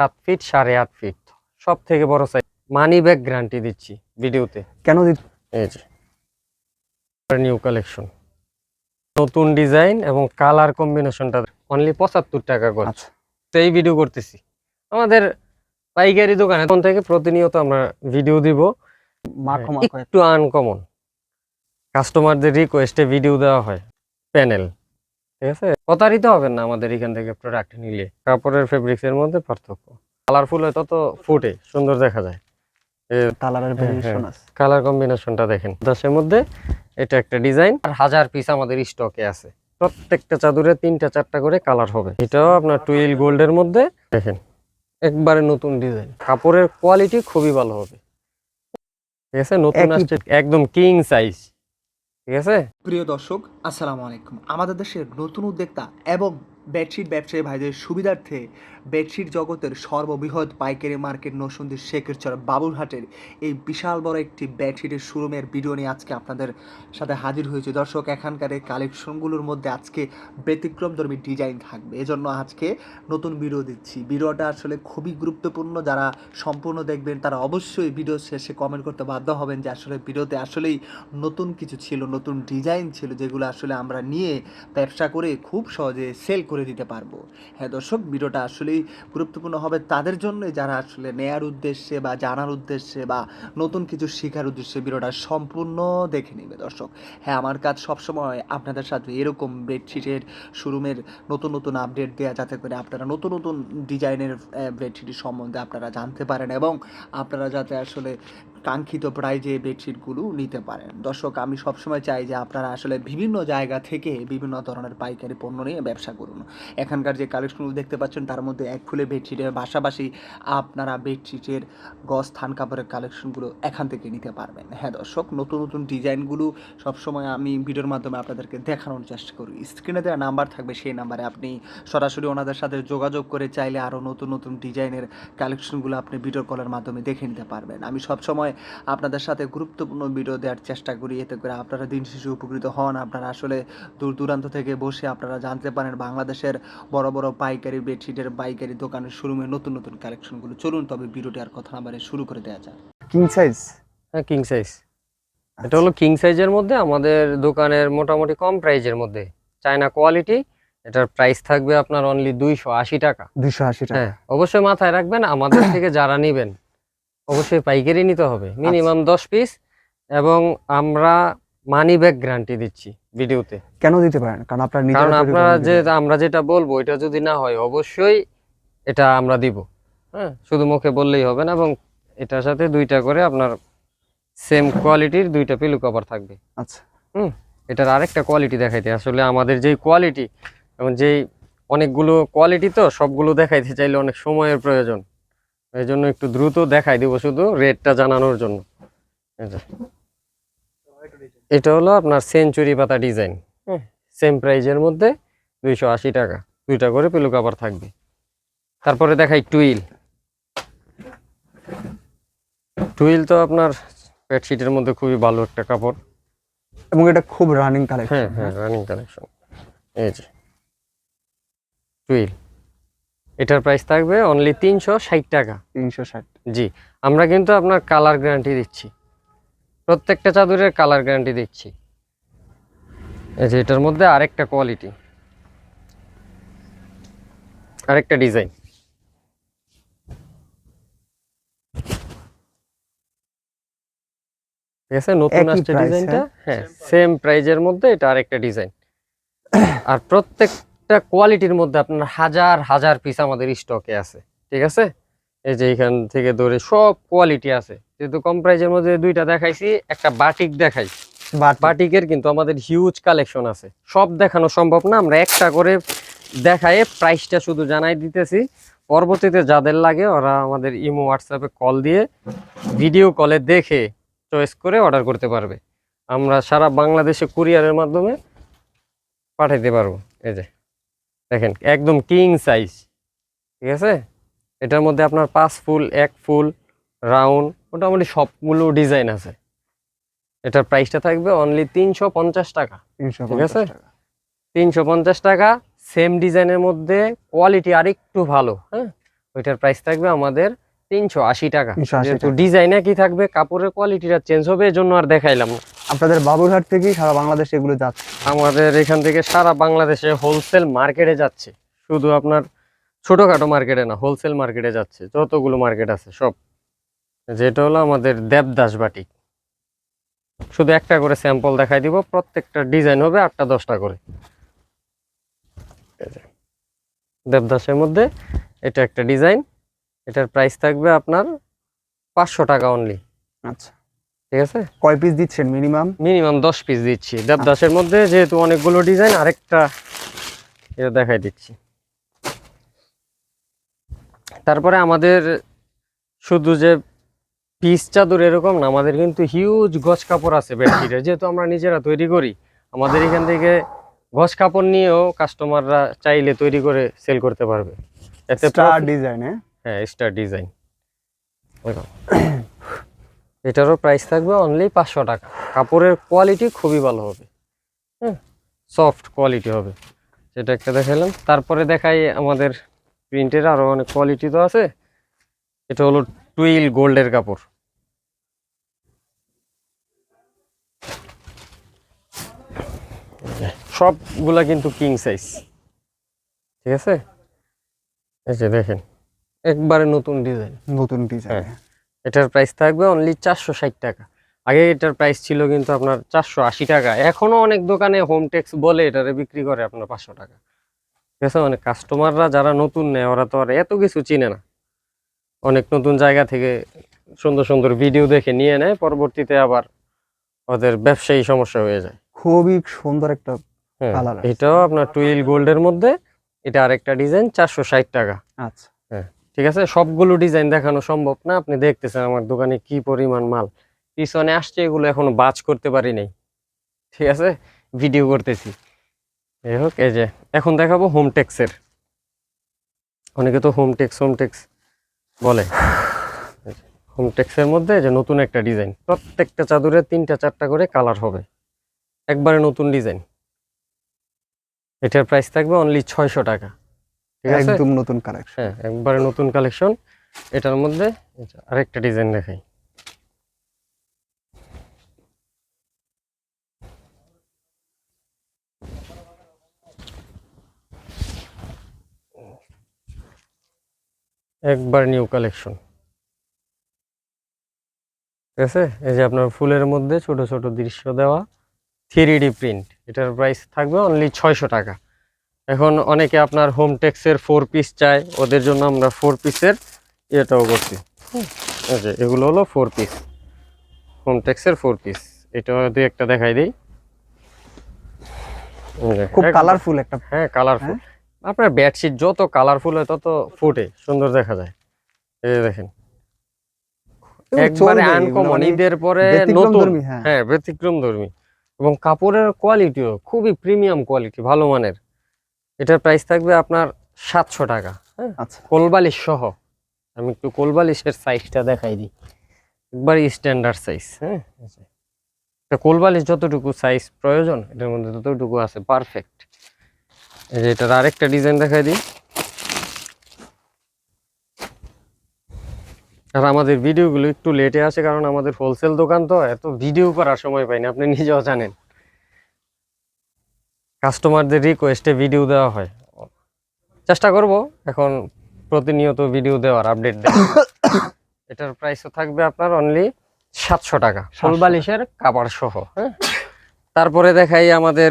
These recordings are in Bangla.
সাত ফিট সাড়ে আট ফিট সব থেকে বড় সাইজ মানি ব্যাগ গ্যারান্টি দিচ্ছি ভিডিওতে কেন দিত? এই যে নিউ কালেকশন নতুন ডিজাইন এবং কালার কম্বিনেশনটা অনলি পঁচাত্তর টাকা করে। সেই ভিডিও করতেছি। আমাদের পাইকারি দোকানে তখন থেকে প্রতিনিয়ত আমরা ভিডিও দিব। একটু আনকমন কাস্টমারদের রিকোয়েস্টে ভিডিও দেওয়া হয়। প্যানেল ঠিক আছে? প্রতারিত হবেন না আমাদের এখান থেকে প্রোডাক্ট নিলে। কাপড়ের ফেব্রিক্স এর মধ্যে পার্থক্য। কালারফুল হয় তত ফুটে সুন্দর দেখা যায়। কালারের আছে। কালার কম্বিনেশনটা দেখেন। দশের মধ্যে এটা একটা ডিজাইন আর হাজার পিস আমাদের স্টকে আছে। প্রত্যেকটা চাদরে তিনটা চারটা করে কালার হবে। এটাও আপনার টুইল গোল্ডের মধ্যে দেখেন। একবারে নতুন ডিজাইন কাপড়ের কোয়ালিটি খুবই ভালো হবে। ঠিক আছে? নতুন আসছে একদম কিং সাইজ ঠিক আছে? প্রিয় দর্শক, আসসালামু আলাইকুম। আমাদের দেশের নতুন উদ্যোক্তা এবং বেডশিট ব্যবসায়ী ভাইদের সুবিধার্থে বেডশিট জগতের সর্ববৃহৎ পাইকারি মার্কেট নসুন্দি শেখেরচর বাবুরহাটের এই বিশাল বড় একটি বেডশিটের শোরুমের ভিডিও নিয়ে আজকে আপনাদের সাথে হাজির হয়েছে। দর্শক, এখানকার এই কালেকশনগুলোর মধ্যে আজকে ব্যতিক্রমধর্মী ডিজাইন থাকবে। এজন্য আজকে নতুন ভিডিও দিচ্ছি। ভিডিওটা আসলে খুবই গুরুত্বপূর্ণ। যারা সম্পূর্ণ দেখবেন, তারা অবশ্যই ভিডিও শেষে কমেন্ট করতে বাধ্য হবেন যে আসলে ভিডিওতে আসলেই নতুন কিছু ছিল, নতুন ডিজাইন ছিল, যেগুলো আসলে আমরা নিয়ে ব্যবসা করে খুব সহজে সেল করে দিতে পারব। হ্যাঁ দর্শক, ভিডিওটা আসলেই গুরুত্বপূর্ণ হবে তাদের জন্য যারা আসলে নেয়ার উদ্দেশ্যে বা জানার উদ্দেশ্যে বা নতুন কিছু শেখার উদ্দেশ্যে ভিডিওটা সম্পূর্ণ দেখে নেবে, দর্শক। হ্যাঁ আমার কাজ সবসময় আপনাদের সাথে এরকম বেডশিটের, শোরুমের নতুন নতুন আপডেট দেওয়া যাতে করে আপনারা নতুন নতুন ডিজাইনের বেডশিটের সম্বন্ধে আপনারা জানতে পারেন এবং আপনারা যাতে আসলে কাঙ্ক্ষিত প্রাইজে বেডশিটগুলো নিতে পারেন। দর্শক, আমি সবসময় চাই যে আপনারা আসলে বিভিন্ন জায়গা থেকে বিভিন্ন ধরনের পাইকারি পণ্য নিয়ে ব্যবসা করুন। এখানকার যে কালেকশনগুলো দেখতে পাচ্ছেন, তার মধ্যে এক ফুলে বেডশিটের পাশাপাশি আপনারা বেডশিটের গস, থান কাপড়ের কালেকশনগুলো এখান থেকে নিতে পারবেন। হ্যাঁ দর্শক, নতুন নতুন ডিজাইনগুলো সবসময় আমি ভিডিওর মাধ্যমে আপনাদেরকে দেখানোর চেষ্টা করি। স্ক্রিনে দেওয়া নাম্বার থাকবে, সেই নাম্বারে আপনি সরাসরি ওনাদের সাথে যোগাযোগ করে চাইলে আরও নতুন নতুন ডিজাইনের কালেকশনগুলো আপনি ভিডিও কলের মাধ্যমে দেখে নিতে পারবেন। আমি সবসময় আপনাদের সাথে গুরুত্বপূর্ণ ভিডিও দেওয়ার চেষ্টা করি। এতে করে আপনারা দিন শেষে উপকৃত হন। আপনারা আসলে দূর দূরান্ত থেকে বসে আপনারা জানতে পারেন বাংলাদেশের বড় বড় পাইকারি বেডশিটের পাইকারি দোকানের শোরুমে নতুন নতুন কালেকশনগুলো চলুন তবে ভিডিওটি আর কথা না বাড়ে শুরু করে দেওয়া যাক। কিং সাইজ হ্যাঁ কিং সাইজ এটা হলো কিং সাইজের মধ্যে আমাদের দোকানের মোটামুটি কম প্রাইজের মধ্যে। চায়না কোয়ালিটি এটার প্রাইস থাকবে আপনার অনলি দুইশো আশি টাকা। দুইশো আশি টাকা। হ্যাঁ অবশ্যই মাথায় রাখবেন আমাদের থেকে যারা নিবেন অবশ্যই পাইকারি নিতে হবে। মিনিমাম দশ পিস এবং আমরা মানি ব্যাগ গ্যারান্টি দিচ্ছি ভিডিওতে কেন দিতে পারেন? কারণ আপনার কারণ আপনারা যে আমরা যেটা বলব এটা যদি না হয় অবশ্যই এটা আমরা দিব। হ্যাঁ? শুধু মুখে বললেই হবে না এবং এটার সাথে দুইটা করে আপনার সেম কোয়ালিটির দুইটা পিলু কভার থাকবে। আচ্ছা। হুম? এটার আরেকটা কোয়ালিটি দেখাইতে আসলে আমাদের যেই কোয়ালিটি এবং যেই অনেকগুলো কোয়ালিটি তো সবগুলো দেখাইতে চাইলে অনেক সময়ের প্রয়োজন। এই জন্য একটু দ্রুত দেখাই দিব শুধু রেটটা জানানোর জন্য। এটা হলো আপনার সেঞ্চুরি পাতা ডিজাইন হ্যাঁ? সেম প্রাইজের মধ্যে দুইশো আশি টাকা। দুইটা করে পিলু কাভার থাকবে। তারপরে দেখাই টুইল। টুইল তো আপনার বেডশিটের মধ্যে খুবই ভালো একটা কাপড়। এবং এটা খুব রানিং কালেকশন হ্যাঁ হ্যাঁ রানিং কালেকশন এই যে। টুইল। এটার প্রাইস থাকবে অনলি তিনশো ষাট টাকা। তিনশো ষাট। জি আমরা কিন্তু আপনার কালার গ্যারান্টি দিচ্ছি। প্রত্যেকটা চাদরের কালার গ্যারান্টি দিচ্ছি। এই যে এটার মধ্যে আরেকটা কোয়ালিটি আরেকটা ডিজাইন ঠিক আছে নতুন আসছে ডিজাইনটা হ্যাঁ? সেম প্রাইজের মধ্যে এটা আরেকটা ডিজাইন আর প্রত্যেকটা কোয়ালিটির মধ্যে আপনার হাজার হাজার পিস আমাদের স্টকে আছে ঠিক আছে? এই যে এখান থেকে ধরে সব কোয়ালিটি আছে। যেহেতু কম প্রাইজের মধ্যে দুইটা দেখাইছি একটা বাটিক দেখাই। বাট বাটিকের কিন্তু আমাদের হিউজ কালেকশন আছে। সব দেখানো সম্ভব না আমরা একটা করে দেখায় প্রাইসটা শুধু জানাই দিতেছি। পরবর্তীতে যাদের লাগে ওরা আমাদের ইমো হোয়াটসঅ্যাপে কল দিয়ে ভিডিও কলে দেখে চয়েস করে অর্ডার করতে পারবে। আমরা সারা বাংলাদেশে কুরিয়ারের মাধ্যমে পাঠাইতে পারব। এই যে। দেখেন একদম কিং সাইজ ঠিক আছে? এটার মধ্যে আপনার পাঁচ ফুল এক ফুল রাউন্ড মোটামুটি সবগুলো ডিজাইন আছে। এটার প্রাইসটা থাকবে অনলি তিনশো পঞ্চাশ টাকা ঠিক আছে? তিনশো পঞ্চাশ টাকা সেম ডিজাইনের মধ্যে কোয়ালিটি আরেকটু ভালো হ্যাঁ? ওইটার প্রাইস থাকবে আমাদের তিনশো আশি টাকা। 380 যেহেতু। ডিজাইনে কি থাকবে কাপড়ের কোয়ালিটিটা চেঞ্জ হবে এই জন্য আর দেখাইলাম না। আপনাদের বাবুরহাট থেকেই সারা বাংলাদেশে এগুলো যাচ্ছে। আমাদের এখান থেকে সারা বাংলাদেশে হোলসেল মার্কেটে যাচ্ছে। শুধু আপনার ছোটখাটো মার্কেটে না হোলসেল মার্কেটে যাচ্ছে। যতগুলো মার্কেট আছে সব। যেটা হলো আমাদের দেবদাস বাটিক শুধু একটা করে স্যাম্পল দেখাই দিব প্রত্যেকটা ডিজাইন হবে আটটা দশটা করে। দেবদাসের মধ্যে এটা একটা ডিজাইন এটার প্রাইস থাকবে আপনার পাঁচশো টাকা অনলি আচ্ছা। ঠিক আছে? কয় পিস দিচ্ছেন মিনিমাম মিনিমাম দশ পিস দিচ্ছি। দেবদাসের মধ্যে যেহেতু অনেকগুলো ডিজাইন আরেকটা এটা দেখাই দিচ্ছি। তারপরে আমাদের শুধু যে পিস চাদর এরকম না আমাদের কিন্তু হিউজ গজ কাপড় আছে বেডশিটের যেহেতু আমরা নিজেরা তৈরি করি আমাদের এখান থেকে গজ কাপড় নিয়েও কাস্টমাররা চাইলে তৈরি করে সেল করতে পারবে। এতে স্টার ডিজাইন হ্যাঁ? স্টার ডিজাইন এটারও প্রাইস থাকবে অনলি পাঁচশো টাকা। কাপড়ের কোয়ালিটি খুবই ভালো হবে। হ্যাঁ সফট কোয়ালিটি হবে। সেটা একটা দেখালাম তারপরে দেখাই আমাদের প্রিন্টের আরও অনেক কোয়ালিটি তো আছে। এটা হলো টুইল গোল্ডের কাপড়। সবগুলা কিন্তু কিং সাইজ ঠিক আছে? এই যে দেখেন একবারে নতুন ডিজাইন নতুন ডিজাইন হ্যাঁ। এটার প্রাইস থাকবে অনলি চারশো ষাট টাকা। আগে এটার প্রাইস ছিল কিন্তু আপনার চারশো আশি টাকা। এখনও অনেক দোকানে হোম টেক্স বলে এটারে বিক্রি করে আপনার পাঁচশো টাকা। ঠিক আছে? মানে কাস্টমাররা যারা নতুন নেয় ওরা তো আর এত কিছু চিনে না। অনেক নতুন জায়গা থেকে সুন্দর সুন্দর ভিডিও দেখে নিয়ে নেয় পরবর্তীতে আবার ওদের ব্যবসায়ী সমস্যা হয়ে যায়। খুবই সুন্দর একটা হ্যাঁ, এটাও আপনার টুইল গোল্ডের মধ্যে এটা আরেকটা ডিজাইন চারশো ষাট টাকা। আচ্ছা। ঠিক আছে? সবগুলো ডিজাইন দেখানো সম্ভব না। আপনি দেখতেছেন আমার দোকানে কি পরিমাণ মাল। পিছনে আসছে, এগুলো এখনও বাজ করতে পারি নাই। ঠিক আছে? ভিডিও করতেছি। যাই হোক, এই যে, এখন দেখাবো হোম টেক্সের অনেকে তো হোম টেক্স হোম টেক্স বলে। হোম টেক্সের মধ্যে যে নতুন একটা ডিজাইন প্রত্যেকটা চাদরে তিনটা, চারটা করে কালার হবে। একবারে নতুন ডিজাইন এটার প্রাইস থাকবে অনলি ছয়শো টাকা। ঠিক আছে? একদম নতুন কালেকশন হ্যাঁ একবারে নতুন কালেকশন এটার মধ্যে আরেকটা ডিজাইন দেখাই। একবার নিউ কালেকশন ঠিক আছে? এই যে আপনার ফুলের মধ্যে ছোট ছোট দৃশ্য দেওয়া। থ্রি প্রিন্ট এটার প্রাইস থাকবে অনলি ছয়শো টাকা। এখন অনেকে আপনার হোম টেক্সের ফোর পিস চায় ওদের জন্য আমরা ফোর পিসের ইয়েটাও করছি। যে এগুলো হলো ফোর পিস হোম টেক্সের ফোর পিস এটা দুই একটা দেখাই দিই। খুব কালারফুল একটা। হ্যাঁ কালারফুল আপনার বেডশিট যত কালারফুল হয় তত ফুটে সুন্দর দেখা যায়। এই দেখেন। একবারে আনকমন মানে ঈদের পরে নতুন। হ্যাঁ। হ্যাঁ ব্যতিক্রম ধর্মী এবং কাপড়ের কোয়ালিটিও খুবই প্রিমিয়াম কোয়ালিটি ভালো মানের। এটার প্রাইস থাকবে আপনার সাতশো টাকা। হ্যাঁ? আচ্ছা। কোলবালিশ সহ। আমি একটু কোলবালিশের সাইজটা দেখাই দিই। একবার স্ট্যান্ডার্ড সাইজ হ্যাঁ? এটা কোলবালিশ যতটুকু সাইজ প্রয়োজন এটার মধ্যে ততটুকু আছে পারফেক্ট এই যে এটার আরেকটা ডিজাইন দেখাই দিই। আর আমাদের ভিডিওগুলো একটু লেটে আসে কারণ আমাদের হোলসেল দোকান তো এত ভিডিও করার সময় পাই না আপনি নিজেও জানেন। কাস্টমারদের রিকোয়েস্টে ভিডিও দেওয়া হয়। চেষ্টা করব এখন প্রতিনিয়ত ভিডিও দেওয়ার আপডেট দেওয়া এটার প্রাইসও থাকবে আপনার অনলি সাতশো টাকা। 700 ফুলবালিশের কাপড় সহ হ্যাঁ? তারপরে দেখাই আমাদের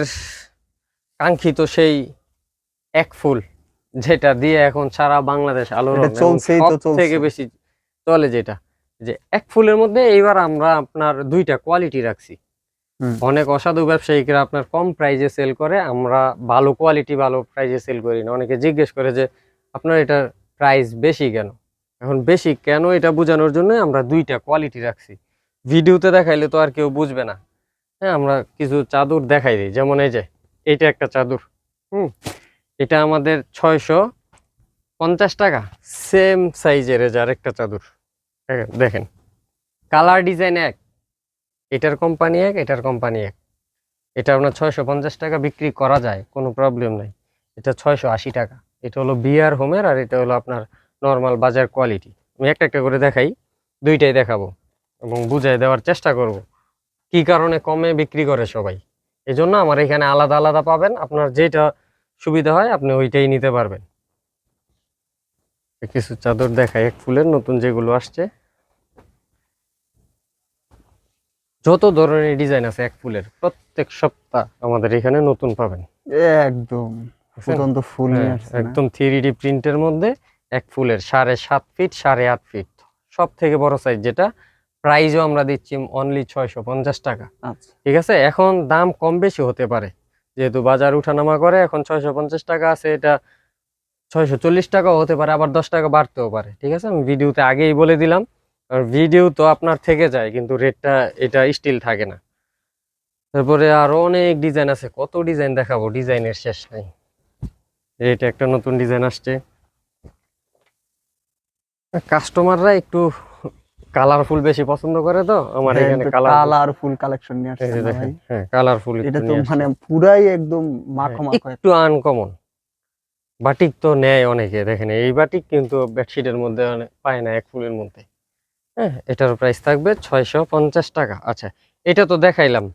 কাঙ্ক্ষিত সেই এক ফুল যেটা দিয়ে এখন সারা বাংলাদেশ সব থেকে। বেশি চলে যেটা। যে এক ফুলের মধ্যে এইবার আমরা আপনার দুইটা কোয়ালিটি রাখছি। অনেক অসাধু ব্যবসায়িকরা আপনার কম প্রাইজে সেল করে, আমরা ভালো কোয়ালিটি ভালো প্রাইজে সেল করি না। অনেকে জিজ্ঞেস করে যে, আপনার এটার প্রাইস বেশি কেন? এখন বেশি কেন এটা বোঝানোর জন্য আমরা দুইটা কোয়ালিটি রাখছি। ভিডিওতে দেখাইলে তো আর কেউ বুঝবে না। হ্যাঁ আমরা কিছু চাদর দেখাই দিই। যেমন এই যে এইটা একটা চাদর। হুম, এটা আমাদের ছয়শো পঞ্চাশ টাকা। সেম সাইজের এই একটা চাদর। দেখেন কালার ডিজাইন এক। এটার কোম্পানি এক, এটার কোম্পানি এক। এটা আপনার ছয়শো পঞ্চাশ টাকা বিক্রি করা যায়, কোনো প্রবলেম নাই। এটা ছয়শো আশি টাকা। এটা হলো বিয়ার হোমের আর এটা হলো আপনার নর্মাল বাজার কোয়ালিটি আমি একটা একটা করে দেখাই, দুইটাই দেখাবো এবং বুঝাই দেওয়ার চেষ্টা করব। কি কারণে কমে বিক্রি করে সবাই? এই জন্য আমার এখানে আলাদা আলাদা পাবেন, আপনার যেটা সুবিধা হয় আপনি ওইটাই নিতে পারবেন। কিছু চাদর দেখাই, এক ফুলের, নতুন যেগুলো আসছে। যত ধরনের ডিজাইন আছে এক ফুলের প্রত্যেক সপ্তাহ আমাদের এখানে নতুন পাবেন। একদম। ফুটন্ত ফুল হ্যাঁ? একদম থ্রি ডি প্রিন্টের মধ্যে এক ফুলের সাড়ে সাত ফিট সাড়ে আট ফিট সব থেকে বড় সাইজ যেটা প্রাইজও আমরা দিচ্ছি অনলি ছয়শো পঞ্চাশ টাকা। আচ্ছা। ঠিক আছে? এখন দাম কম বেশি হতে পারে। যেহেতু বাজার উঠানামা করে এখন ছয়শো পঞ্চাশ টাকা আছে এটা ছয়শো চল্লিশ টাকাও হতে পারে আবার দশ টাকা বাড়তেও পারে। ঠিক আছে? আমি ভিডিওতে আগেই বলে দিলাম। ভিডিও তো আপনার থেকে যায় কিন্তু রেটটা এটা স্টিল থাকে না। তারপরে আরও অনেক ডিজাইন আছে কত ডিজাইন দেখাবো ডিজাইনের শেষ নাই। এটা একটা নতুন ডিজাইন আসছে। কাস্টমাররা একটু কালারফুল বেশি পছন্দ করে তো আমার এখানে কালার কালারফুল কালেকশন নিয়ে আসছে দেখেন ভাই। হ্যাঁ কালারফুল এটা তো মানে পুরাই একদম মাখো মাখো হ্যাঁ, একটু আনকমন বাটিক তো নেয় অনেকে দেখেন এই বাটিক কিন্তু বেডশিটের মধ্যে পায় না এক ফুলের মধ্যে। হ্যাঁ এটার প্রাইস থাকবে ছয়শো পঞ্চাশ টাকা। আচ্ছা এটা তো দেখাইলাম।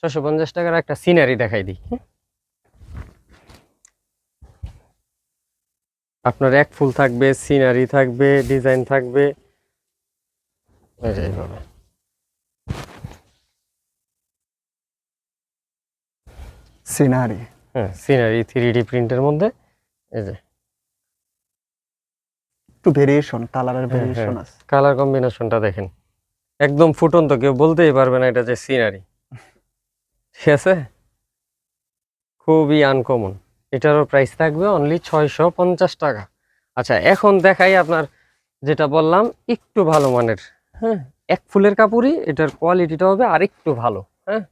ছয়শো পঞ্চাশ টাকার একটা সিনারি দেখাই দিই? আপনার এক ফুল থাকবে সিনারি থাকবে ডিজাইন থাকবে। এইভাবে। সিনারি হ্যাঁ সিনারি থ্রি ডি প্রিন্টের মধ্যে। এই যে। একটু ভেরিয়েশন কালারের ভেরিয়েশন আছে। কালার কম্বিনেশনটা দেখেন। একদম ফুটন্ত কেউ বলতেই পারবে না এটা যে সিনারি ঠিক আছে? খুবই আনকমন এটারও প্রাইস থাকবে অনলি ছয়শো পঞ্চাশ টাকা। আচ্ছা এখন দেখাই আপনার যেটা বললাম একটু ভালো মানের। হ্যাঁ এক ফুলের কাপড়ই এটার কোয়ালিটিটা হবে আর একটু ভালো। হ্যাঁ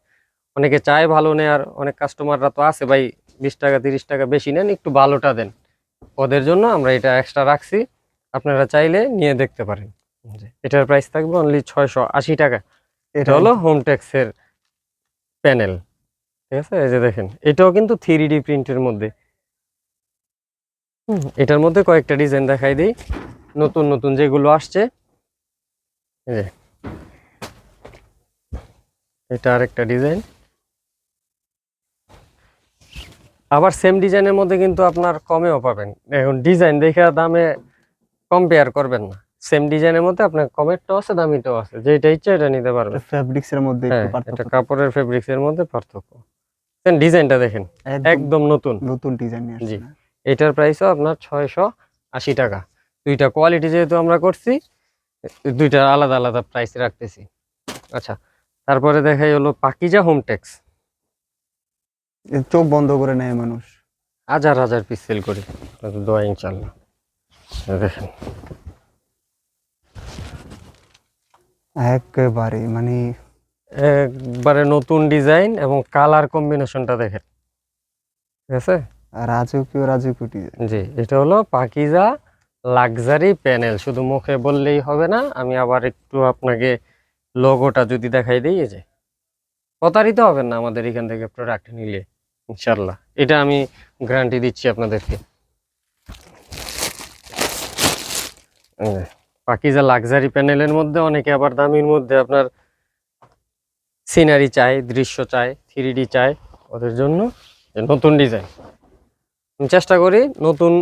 অনেকে চায় ভালো নেয়ার অনেক কাস্টমাররা তো আছে ভাই বিশ টাকা তিরিশ টাকা বেশি নেন একটু ভালোটা দেন। ওদের জন্য আমরা এটা এক্সট্রা রাখছি। আপনারা চাইলে নিয়ে দেখতে পারেন। এটার প্রাইস থাকবে অনলি ছয়শো আশি টাকা। এটা হলো হোম ট্যাক্সের প্যানেল ঠিক আছে? এই যে দেখেন এটাও কিন্তু থ্রি ডি প্রিন্টের মধ্যে। এটার মধ্যে কয়েকটা ডিজাইন দেখাই দিই। নতুন নতুন যেগুলো আসছে। এটা আরেকটা ডিজাইন আবার সেম ডিজাইনের মধ্যে কিন্তু আপনার কমেও পাবেন। এখন ডিজাইন দেখে দামে কম্পেয়ার করবেন না। সেম ডিজাইনের মধ্যে আপনার কমেরটাও আছে দামিটাও আছে যেটা ইচ্ছা এটা নিতে পারবেন। ফ্যাব্রিক্স এর মধ্যে হ্যাঁ একটু এটা কাপড়ের ফেব্রিক্স এর মধ্যে পার্থক্য। ডিজাইনটা দেখেন একদম নতুন। নতুন ডিজাইন নিয়ে জি। এটার প্রাইসও আপনার ছয়শো আশি টাকা। দুইটা কোয়ালিটি যেহেতু আমরা করছি দুইটা আলাদা আলাদা প্রাইস রাখতেছি। আচ্ছা তারপরে দেখাই হলো পাকিজা হোম ট্যাক্স চোখ বন্ধ করে নেয় মানুষ। হাজার হাজার পিস সেল করি। দোয়া ইনশাল্লাহ দেখেন। একেবারে মানে একবারে নতুন ডিজাইন এবং কালার কম্বিনেশনটা দেখেন। ঠিক আছে? রাজকীয় রাজকীয় ডিজাইন। জি এটা হলো পাকিজা লাক্সারি প্যানেল। শুধু মুখে বললেই হবে না আমি আবার একটু আপনাকে লোগোটা যদি দেখাই দিই যে। প্রতারিত হবেন না আমাদের এখান থেকে প্রোডাক্ট নিলে ইনশাল্লাহ এটা আমি গ্যারান্টি দিচ্ছি আপনাদেরকে এই যে, পাকিজা লাক্সারি প্যানেলের মধ্যে অনেকে আবার দামির মধ্যে আপনার সিনারি চায় দৃশ্য চায় থ্রি চায় ওদের জন্য যে নতুন ডিজাইন চেষ্টা করি নতুন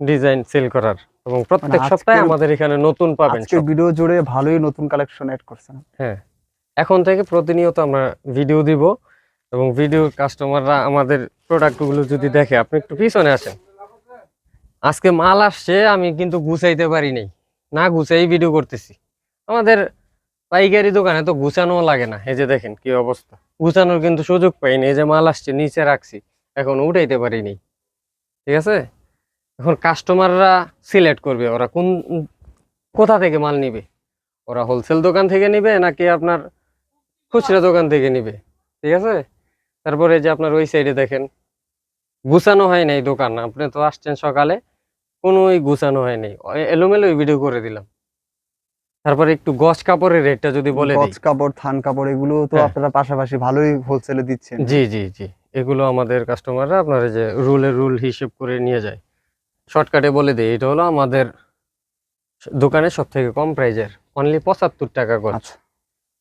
ডিজাইন সেল করার এবং প্রত্যেক সপ্তাহে আমাদের এখানে নতুন পাবেন আজকে ভিডিও জুড়ে ভালোই নতুন কালেকশন অ্যাড করছেন। হ্যাঁ। এখন থেকে প্রতিনিয়ত আমরা ভিডিও দিব এবং ভিডিও কাস্টমাররা আমাদের প্রোডাক্টগুলো যদি দেখে আপনি একটু পিছনে আসেন। আজকে মাল আসছে আমি কিন্তু গুছাইতে পারি নাই। না গুছাই ভিডিও করতেছি। আমাদের পাইকারি দোকানে তো গুছানো লাগে না। এই যে দেখেন কি অবস্থা। গুছানোর কিন্তু সুযোগ পাইনি এই যে মাল আসছে, নিচে রাখছি। এখন উঠাইতে পারিনি ঠিক আছে? এখন কাস্টমাররা সিলেক্ট করবে। ওরা কোন, কোথা থেকে মাল নিবে? ওরা হোলসেল দোকান থেকে নিবে নাকি আপনার খুচরা দোকান থেকে নিবে? ঠিক আছে? তারপরে যে আপনার ওই সাইডে দেখেন। গুছানো হয় নাই দোকান। আপনি তো আসছেন সকালে। কোনোই গুছানো হয়নি। এলোমেলো ভিডিও করে দিলাম। তারপরে একটু গছ কাপড়ের রেটটা যদি বলে গজ কাপড় থান কাপড় এগুলো তো হ্যাঁ। আপনারা পাশাপাশি ভালোই হোলসেলে দিচ্ছেন। জি জি জি। এগুলো আমাদের কাস্টমাররা আপনার যে রুলের রুল হিসেব করে নিয়ে যায়। শর্টকাটে বলে দেয় এটা হলো আমাদের দোকানে সব থেকে কম প্রাইজের অনলি পঁচাত্তর টাকা গজ আচ্ছা।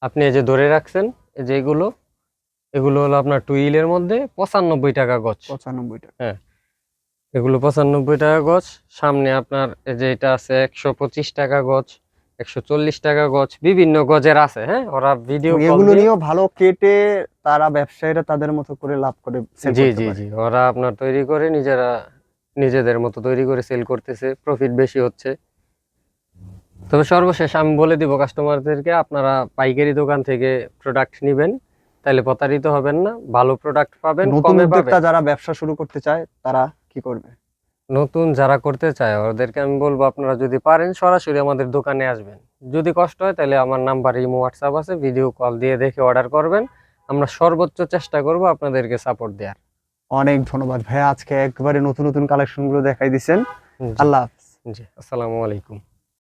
আপনি এই যে ধরে রাখছেন এই যে এগুলো এগুলো হলো আপনার টুইলের মধ্যে পঁচানব্বই টাকা গজ পঁচানব্বই টাকা। এগুলো পঁচানব্বই টাকা গজ। সামনে আপনার এই যে এটা আছে একশো পঁচিশ টাকা গজ একশো চল্লিশ টাকা গজ বিভিন্ন গজের আছে হ্যাঁ? ওরা ভিডিও এগুলো নিয়েও ভালো কেটে তারা ব্যবসায়ীরা তাদের মতো করে লাভ করে জি জি জি ওরা আপনার তৈরি করে নিজেরা নিজেদের মতো তৈরি করে সেল করতেছে প্রফিট বেশি হচ্ছে। তবে সর্বশেষ আমি বলে দিব কাস্টমারদেরকে আপনারা পাইকারি দোকান থেকে প্রোডাক্ট নেবেন তাহলে প্রতারিত হবেন না ভালো প্রোডাক্ট পাবেন কমে পাবেন। যারা ব্যবসা শুরু করতে চায় তারা কি করবে? নতুন যারা করতে চায় ওদেরকে আমি বলব আপনারা যদি পারেন সরাসরি আমাদের দোকানে আসবেন। যদি কষ্ট হয় তাহলে আমার নাম্বার ইমো হোয়াটসঅ্যাপ আছে ভিডিও কল দিয়ে দেখে অর্ডার করবেন। আমরা সর্বোচ্চ চেষ্টা করব আপনাদেরকে সাপোর্ট দেওয়ার। অনেক ধন্যবাদ ভাই আজকে একবারে নতুন নতুন কালেকশনগুলো দেখাই দিচ্ছেন আল্লাহ হাফিজ। জি আসসালামু আলাইকুম।